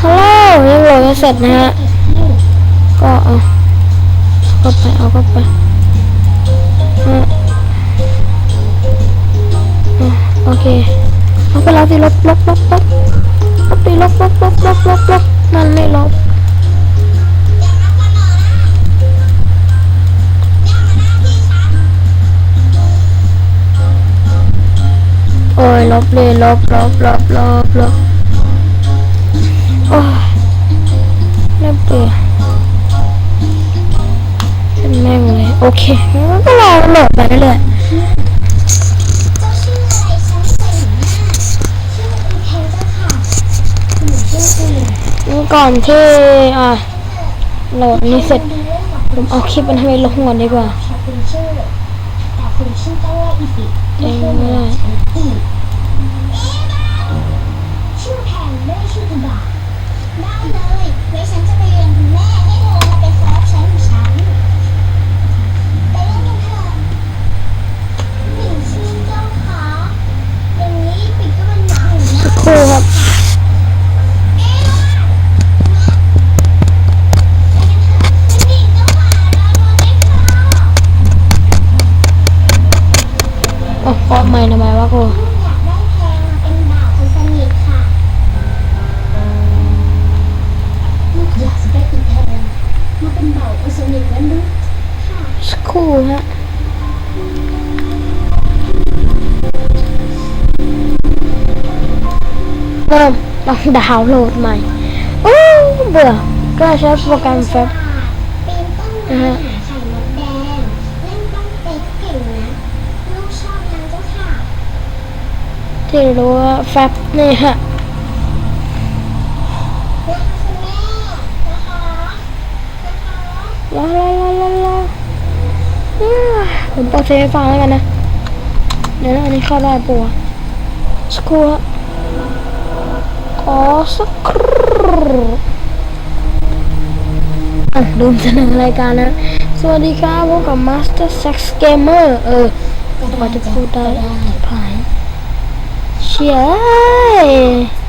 ฮัลโหลยังโหลดไม่เสร็จนะฮะ ก็เอาก็ไป เอาก็ไปโอเค เอาไปแล้วที่ลบลบลบลบลบดีลบลบลบลบลบลบมันไม่ลบโอ้ยลบเลยลบลบลบลบลบ โอเคงั้นก็รอโหลดไปเรื่อยเจ้าชื่ออะไรฉันใส่หน้าชื่อคุณเพนเจ้าค่ะหนูชื่อคุณๆงั้นก่อนที่อะโหลดนี้เสร็จดูเรื่องหลักผมเอาคลิปมันให้ลงก่อนดีกว่าขอบคุ คาะไม่ทำไมวะครูอยากได้แพงเป็นบ่าวคนสนิทค่ะลูกอยากจะได้อีแพงมาเป็นบ่าวคนสนิทนั้นลูกค่ะสักครู่ฮะเริ่มต้องดาวน์โหลดใหม่โอ้เบื่อก็ใช้โปรแกรมแฟบปีนต้นไที่รู้ว่าแฟบนี่ฮะรักคุณแม่นะคะนะคะลาลาลาลาลาอืมผมเปิดเพลงให้ฟังแล้วกันนะ เดี๋ยวนะอันนี้เข้าได้ปะวะสักครู่ฮะขอสักครู่อะดูเสนอรายการนะ สวัสดีครับพบกับ Master Sex Gamer เออกว่าจะพูดได้ผาย Yeah.